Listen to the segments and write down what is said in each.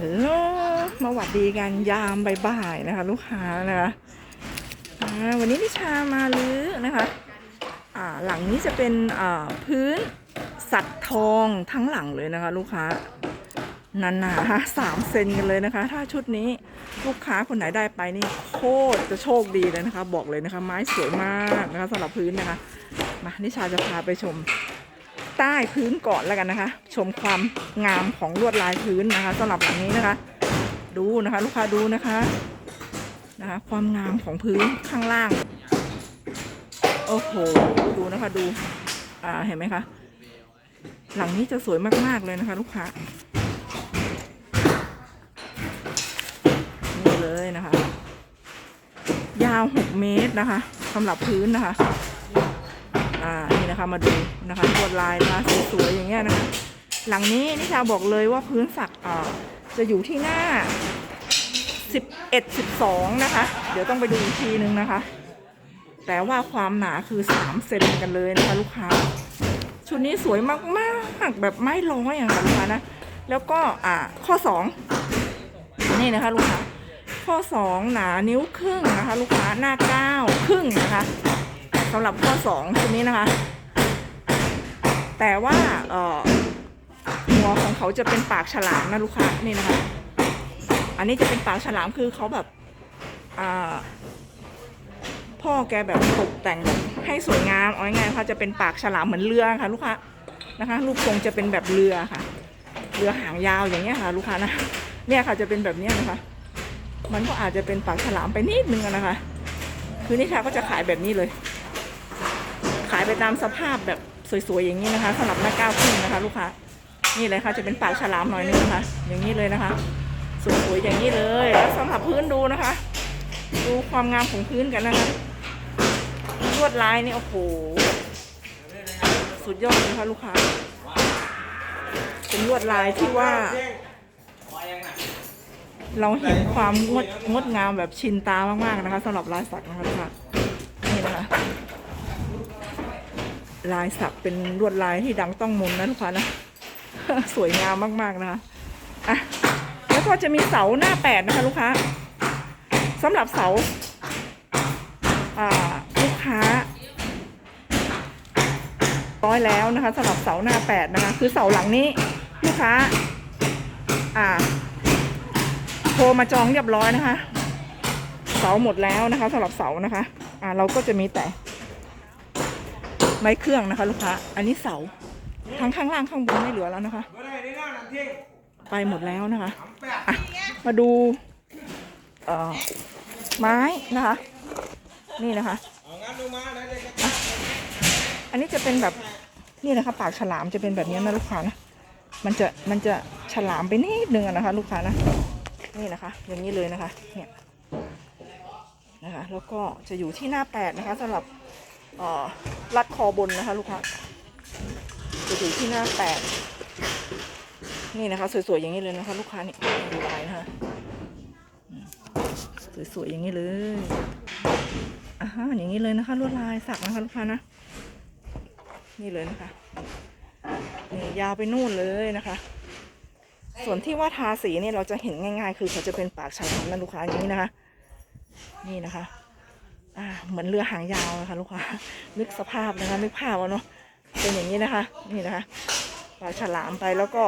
ฮัลโหลมาหวัดดีกันยามบ่ายๆนะคะ ลูกค้านะคะวันนี้นิชามาลื้อนะคะหลังนี้จะเป็นพื้นสัตว์ทองทั้งหลังเลยนะคะ ลูกค้าหนาๆสามเซนกันเลยนะคะ ถ้าชุดนี้ลูกค้าคนไหนได้ไปนี่โคตรจะโชคดีเลยนะคะ บอกเลยนะคะ ไม้สวยมากนะคะสำหรับพื้นนะคะมานิชาจะพาไปชม ใต้พื้นก่อนแล้วกันนะคะ ชมความงามของลวดลายพื้นนะคะสำหรับหลังนี้นะคะ ดูนะคะลูกค้าดูนะคะนะคะ ความงามของพื้นข้างล่างโอ้โหดูนะคะดูอ่าเห็นไหมคะหลังนี้จะสวยมากๆเลยนะคะ ลูกค้านี่เลยนะคะ ยาว 6 เมตรนะคะสำหรับพื้นนะคะ นะคะ มาดูนะคะลวดลายนะคะสวยๆอย่างเงี้ยนะคะ หลังนี้นิชาบอกเลยว่าพื้นสักอ่าจะอยู่ที่หน้า 11 12 นะคะ เดี๋ยวต้องไปดูอีกทีนึงนะคะ แต่ว่าความหนาคือ 3 เซนกันเลยนะคะลูกค้า ชุดนี้สวยมากๆ แบบไม่ร้อยอย่างค่ะลูกค้านะ แล้วก็อ่าข้อ 2 นี่นะคะลูกค้า ข้อ 2 หนานิ้วครึ่งนะคะ ลูกค้าหน้าเก้าครึ่งนะคะสำหรับข้อสองชุดนี้นะคะ แต่ว่าหัวของเขาจะเป็นปากฉลามนะลูกค้านี่นะคะ อันนี้จะเป็นปากฉลามคือเขาแบบพ่อแกแบบตกแต่งแบบให้สวยงามเอาง่ายๆค่ะจะเป็นปากฉลามเหมือนเรือค่ะ ลูกค้านะคะรูปทรงจะเป็นแบบเรือค่ะ เรือหางยาวอย่างเงี้ยค่ะ ลูกค้านะเนี่ยค่ะจะเป็นแบบเนี้ยนะคะ มันก็อาจจะเป็นปากฉลามไปนิดนึงนะคะ คือนิชาก็จะขายแบบนี้เลย ขายไปตามสภาพแบบ สวยๆอย่างนี้นะคะสำหรับหน้าก้าวขึ้นนะคะ ลูกค้านี่เลยค่ะจะเป็นปากฉลามหน่อยนึงนะคะ อย่างนี้เลยนะคะสวยๆอย่างนี้เลยแล้วสำหรับพื้นดูนะคะ ดูความงามของพื้นกันนะคะลวดลายนี่โอ้โหสุดยอดเลยค่ะลูกค้าเป็นลวดลายที่ว่า เราเห็นความงดงดงามแบบชินตามากๆนะคะสำหรับลายสักนะคะลูกค้านี่นะคะ ลายสักเป็นลวดลายที่ดังต้องมนนะลูกค้านะ สวยงามมากๆนะคะอะแล้วก็จะมีเสาหน้าแปดนะคะลูกค้าสำหรับเสาอ่าลูกค้า ร้อยแล้วนะคะสำหรับเสาหน้าแปดนะคะ คือเสาหลังนี้ลูกค้า อ่าโทรมาจองเรียบร้อยนะคะ เสาหมดแล้วนะคะสำหรับเสานะคะ อ่าเราก็จะมีแต่ ไม้เครื่องนะคะลูกค้า อันนี้เสา ทั้งข้างล่างข้างบนไม่เหลือแล้วนะคะ ไปหมดแล้วนะคะะมาดูไม้นะคะ นี่นะคะ อันนี้จะเป็นแบบนี่นะคะปากฉลามจะเป็นแบบนี้นะลูกค้านะ มันจะมันจะฉลามไปนิดนึงนะคะ ลูกค้านะ นี่นะคะ อย่างนี้เลยนะคะ เนี่ยนะคะ แล้วก็จะอยู่ที่หน้าแปดนะคะสำหรับ รัดคอบนนะคะ ลูกค้าจะอยู่ที่หน้าแปดนี่นะคะ สวยๆอย่างนี้เลยนะคะ ลูกค้านี่ดูลายนะคะสวยๆอย่างนี้เลยอ่าฮะอย่างนี้เลยนะคะ ลวดลายสักนะคะ ลูกค้านะนี่เลยนะคะนี่ยาวไปนู่นเลยนะคะ ส่วนที่ว่าทาสีเนี่ยเราจะเห็นง่าย ๆ คือเขาจะเป็นปากฉลามนะลูกค้าอย่างนี้นะคะ นี่นะคะ อ่าเหมือนเรือหางยาวนะคะลูกค้านึกสภาพนะคะนึกภาพเอาเนาะเป็นอย่างนี้นะคะ นี่นะคะปลาฉลามไปแล้วก็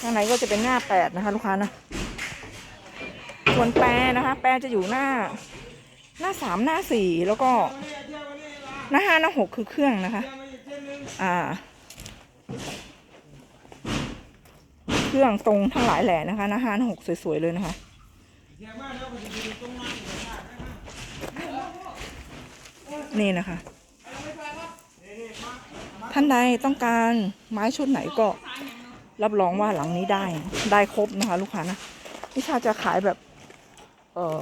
ข้างในก็จะเป็นหน้าแปดนะคะ ลูกค้านะส่วนแปรนะคะ แปรจะอยู่หน้า หน้าสามหน้าสี่แล้วก็ หน้าห้าหน้าหกคือเครื่องนะคะ อ่า เครื่องตรงทั้งหลายแหล่นะคะหน้าห้าหน้าหกสวยๆเลยนะคะ นี่นะคะ ท่านใดต้องการไม้ชุดไหนก็รับรองว่าหลังนี้ได้ได้ครบนะคะ ลูกค้านะนิชาจะขายแบบ เอ่อ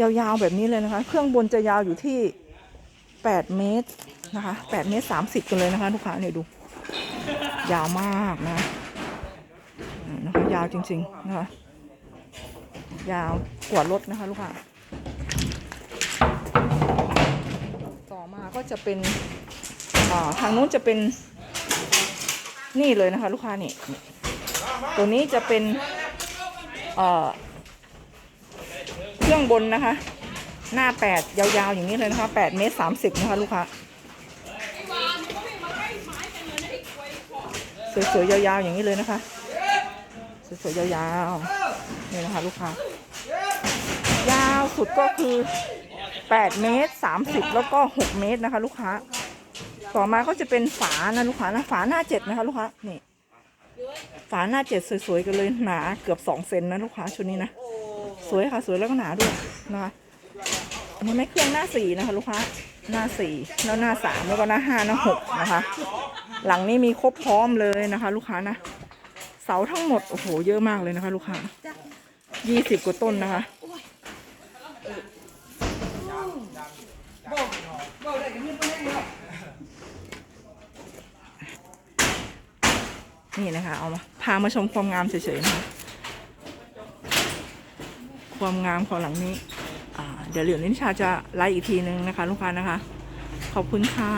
ยาวๆแบบนี้เลยนะคะ เครื่องบนจะยาวอยู่ที่แปดเมตรนะคะแปดเมตรสามสิบกันเลยนะคะลูกค้าเนี่ยดู ยาวมากนะนะคะยาวจริง ๆ นะคะ ยาวกว่ารถนะคะ ลูกค้า ต่อมา ก็จะเป็นทางนู้นจะเป็นนี่เลยนะคะ ลูกค้านี่ตัวนี้จะเป็นเครื่องบนนะคะ หน้าแปดยาวๆอย่างนี้เลยนะคะแปดเมตรสามสิบนะคะลูกค้าสวยๆยาวๆอย่างนี้เลยนะคะสวยๆยาวๆนี่นะคะ ลูกค้ายาวสุดก็คือ 8 เมตร 30 แล้วก็ 6 เมตรนะคะ ลูกค้า ต่อมาก็จะเป็นฝานะลูกค้านะฝาหน้าเจ็ดนะคะ ลูกค้านี่ฝาหน้าเจ็ดสวยๆกันเลยหนาเกือบ2เซนนะลูกค้าชุดนี้นะสวยค่ะสวยแล้วก็หนาด้วยนะคะอันนี้ไม่เครื่องหน้าสี่นะคะ ลูกค้าหน้าสี่แล้วหน้าสามแล้วก็หน้าห้าหน้าหกนะคะ หลังนี้มีครบพร้อมเลยนะคะ ลูกค้านะเสาทั้งหมดโอ้โหเยอะมากเลยนะคะ ลูกค้ายี่สิบกว่าต้นนะคะ นี่นะคะ เอามาพามาชมความงามเฉยๆนะคะความงามของหลังนี้เดี๋ยวเหลือนิชาจะไลฟ์อีกทีนึงนะคะ ลูกค้านะคะ ขอบคุณค่ะ